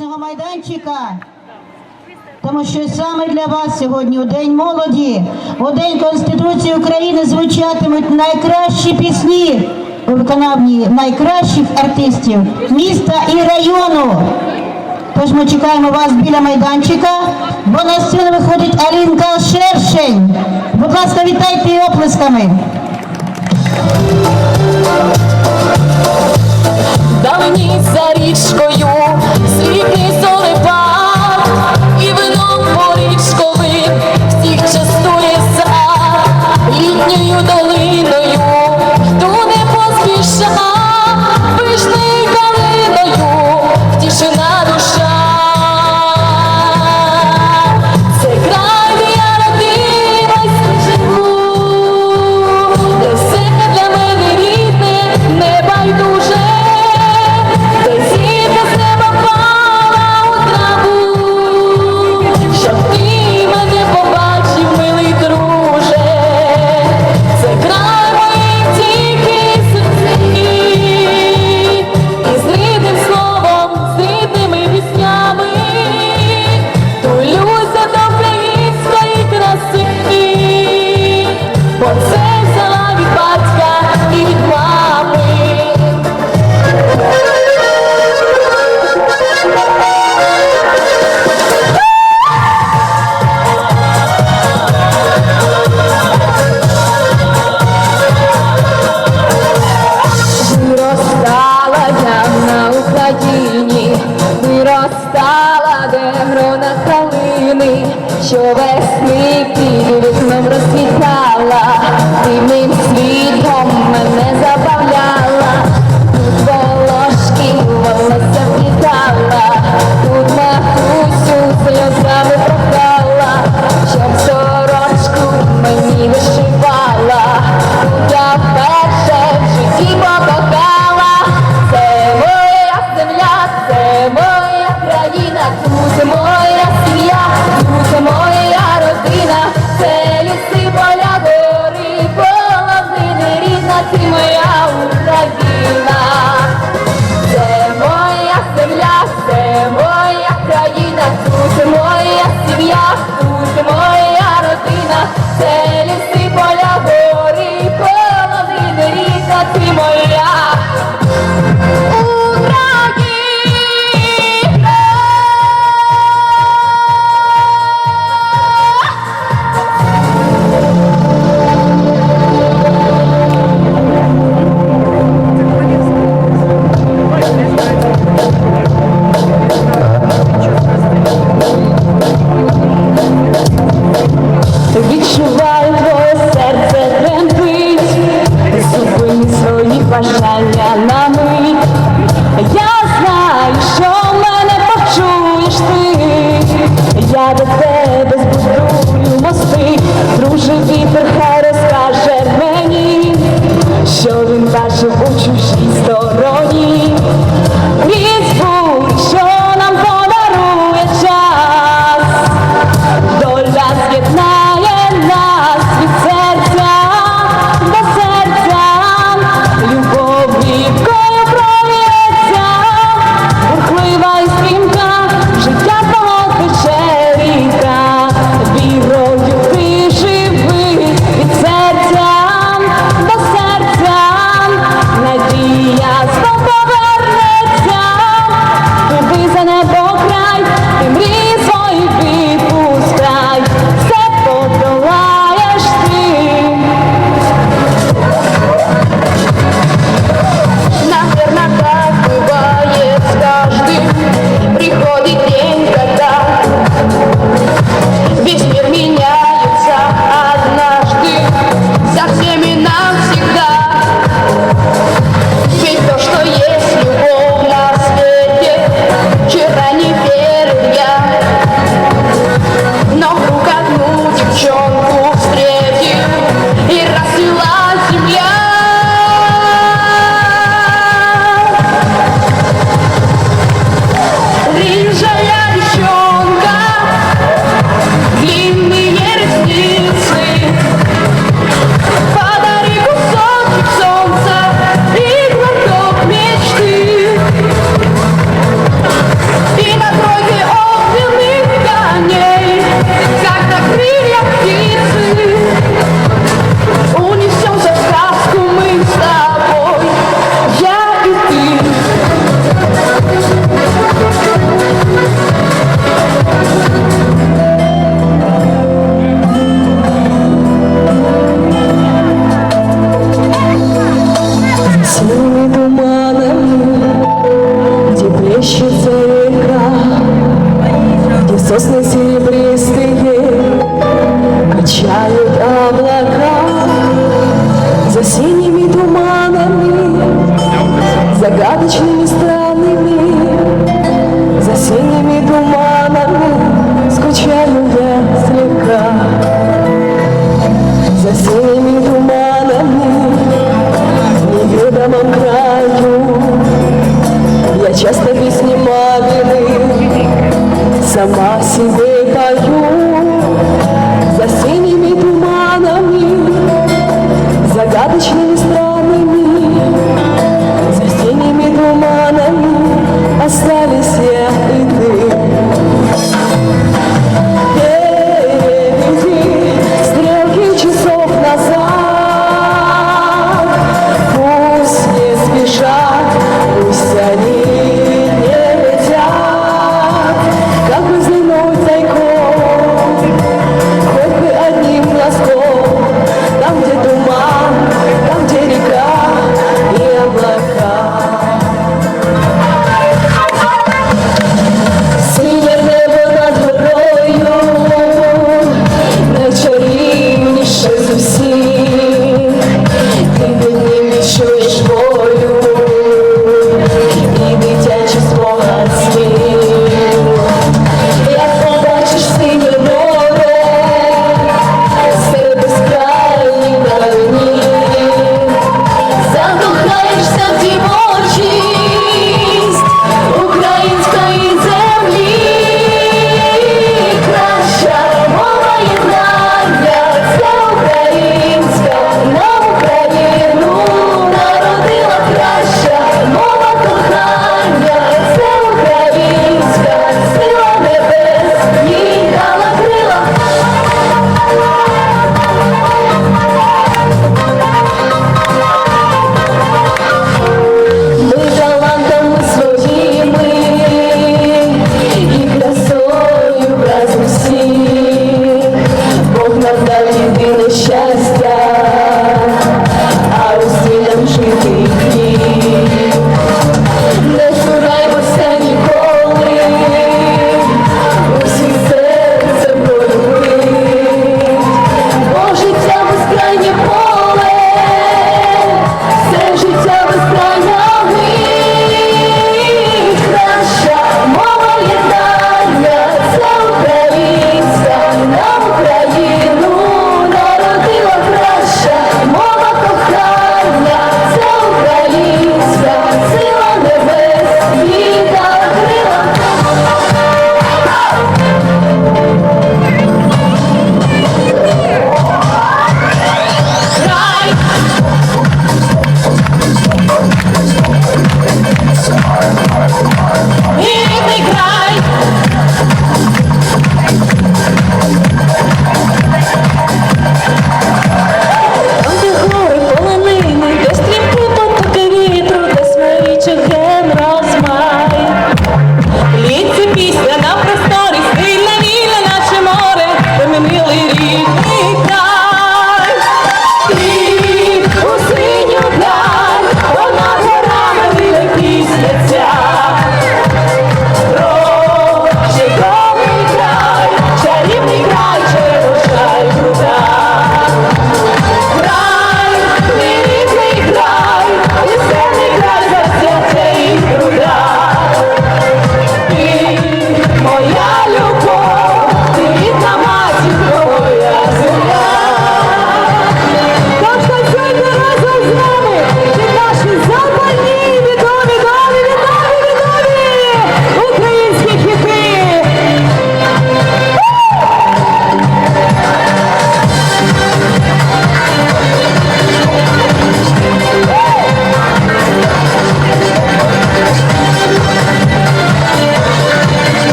патріотичного майданчика. Тому що саме для вас сьогодні, у День молоді, у День Конституції України звучатимуть найкращі пісні у виконанні найкращих артистів міста і району. Тож ми чекаємо вас біля майданчика, бо на сцену виходить Алінка Шершень. Будь ласка, вітайте її оплесками. Давні за річкою Україні виростала дегрона калини, що весни під вікном розквітала, дивним світом мене забавляла,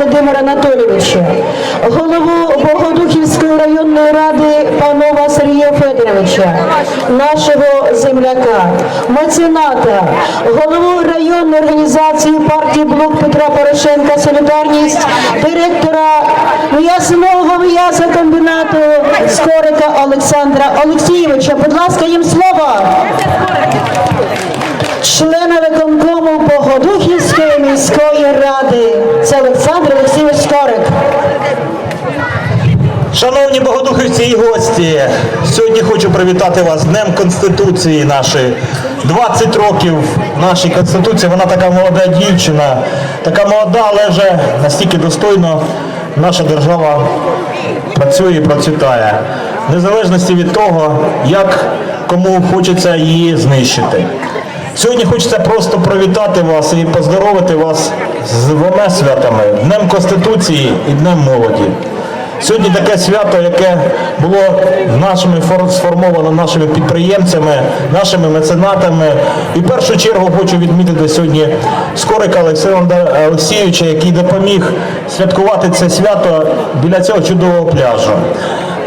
Володимира Анатолійовича, голову Богодухівської районної ради панова Сергія Федоровича, нашого земляка, мецената, голову районної організації партії Блок Петра Порошенка Солідарність, директора м'ясного м'ясокомбінату Скорика Олександра Олексійовича. Будь ласка, їм слово. Члена виконкому Богодухівської міської ради. Це Олександр Олексійович Скорик. Шановні богодухівці і гості, сьогодні хочу привітати вас з Днем Конституції нашої. 20 років нашій Конституції, вона така молода дівчина, така молода, але вже настільки достойно наша держава працює і процвітає. В незалежності від того, як кому хочеться її знищити. Сьогодні хочеться просто привітати вас і поздоровити вас з двома святами Днем Конституції і Днем молоді. Сьогодні таке свято, яке було нашими сформовано нашими підприємцями, нашими меценатами. І в першу чергу хочу відмітити сьогодні Скорика Олександра Олексійовича, який допоміг святкувати це свято біля цього чудового пляжу.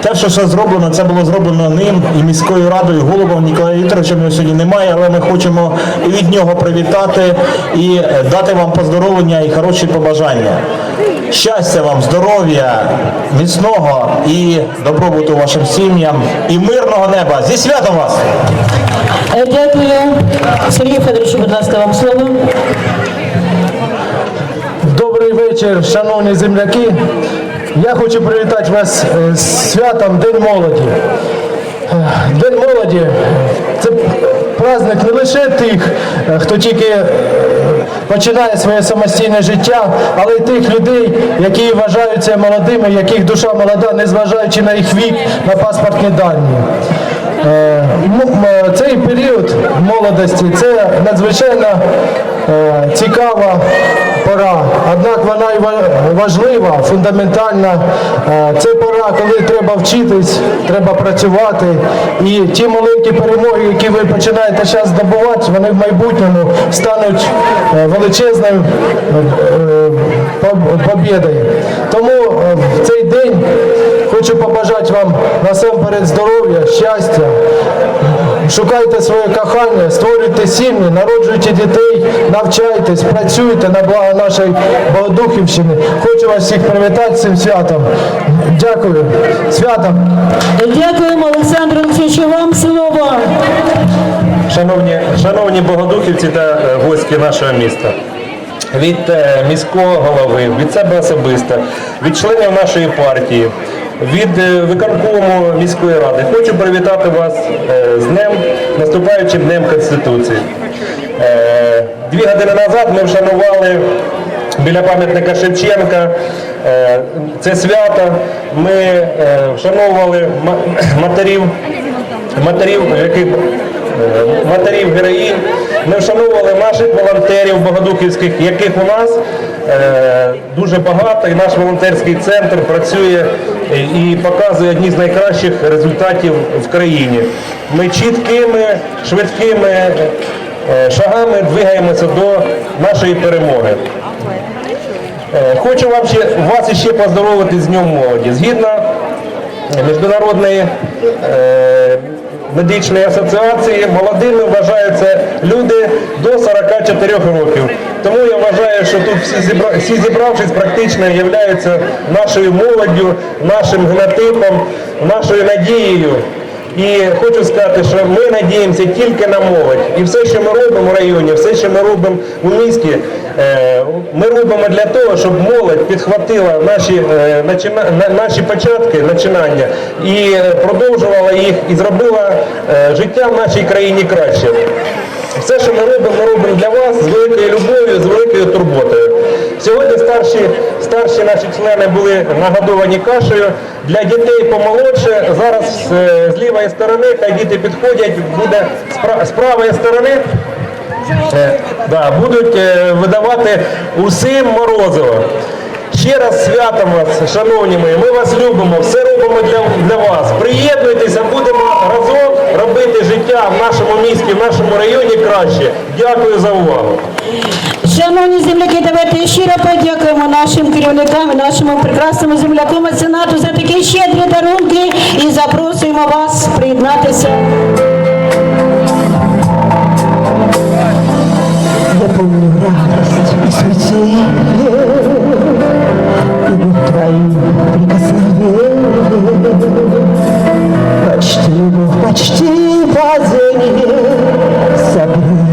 Те, що все зроблено, це було зроблено ним і міською радою, головом Ніколаєм Вікторовичем його сьогодні немає, але ми хочемо і від нього привітати і е, дати вам поздоровлення і хороші побажання. Щастя вам, здоров'я, міцного і добробуту вашим сім'ям і мирного неба. Зі святом вас! Е, Дякую. Сергій Федорович, будь ласка, вам слово. Добрий вечір, шановні земляки. Я хочу привітати вас е, з святом День молоді. Е, День молоді це праздник не лише тих, е, хто тільки е, починає своє самостійне життя, але й тих людей, які вважаються молодими, яких душа молода, незважаючи на їх вік, на паспортні дані. Е, Цей період молодості це надзвичайно е, цікава пора. Однак вона і ва- важлива, фундаментальна. Е, Це пора, коли треба вчитись, треба працювати. І ті маленькі перемоги, які ви починаєте зараз здобувати, вони в майбутньому стануть е, величезною е, побєдою. Тому в цей день хочу побажати вам насамперед здоров'я, щастя. Шукайте своє кохання, створюйте сім'ї, народжуйте дітей, навчайтесь, працюйте на благо нашої Богодухівщини. Хочу вас всіх привітати з цим святом. Дякую. Святом! Дякуємо, Олександру Олексійовичу, вам слово. Шановні, шановні богодухівці та е, гості нашого міста. Від е, міського голови, від себе особисто, від членів нашої партії, від е, виконкому міської ради хочу привітати вас е, з днем, наступаючим днем Конституції. Е, Дві години назад ми вшанували біля пам'ятника Шевченка це свято. Ми вшановували матерів матерів, яких матерів героїнь. Ми вшановували наших волонтерів богодухівських, яких у нас е, дуже багато, і наш волонтерський центр працює і- показує одні з найкращих результатів в країні. Ми чіткими, швидкими е, шагами двигаємося до нашої перемоги. Е, Хочу вам ще вас ще поздоровити з Днем молоді. Згідно міжнародної медичної асоціації, молодими вважаються люди до 44 років. Тому я вважаю, що тут всі, всі зібравшись практично являються нашою молоддю, нашим генотипом, нашою надією. І хочу сказати, що ми надіємося тільки на молодь. І все, що ми робимо в районі, все, що ми робимо у місті, е, ми робимо для того, щоб молодь підхватила наші, е, наші початки, начинання і е, продовжувала їх і зробила життя в нашій країні краще. Все, що ми робимо, ми робимо для вас з великою любов'ю, з великою турботою. Сьогодні старші, старші наші члени були нагодовані кашею. Для дітей помолодше. Зараз е, з лівої сторони, хай діти підходять, буде з з правої сторони. Е, да, будуть е, видавати усім морозиво. Ще раз святом вас, шановні мої, ми вас любимо, все робимо для, для вас. Приєднуйтеся, будемо разом робити життя в нашому місті, в нашому районі краще. Дякую за увагу. Шановні земляки, давайте щиро подякуємо нашим керівникам, і нашому прекрасному земляку меценату за такі щедрі дарунки і запрошуємо вас приєднатися. Я помню радость и смятение И твои прикосновения Почти почти падение с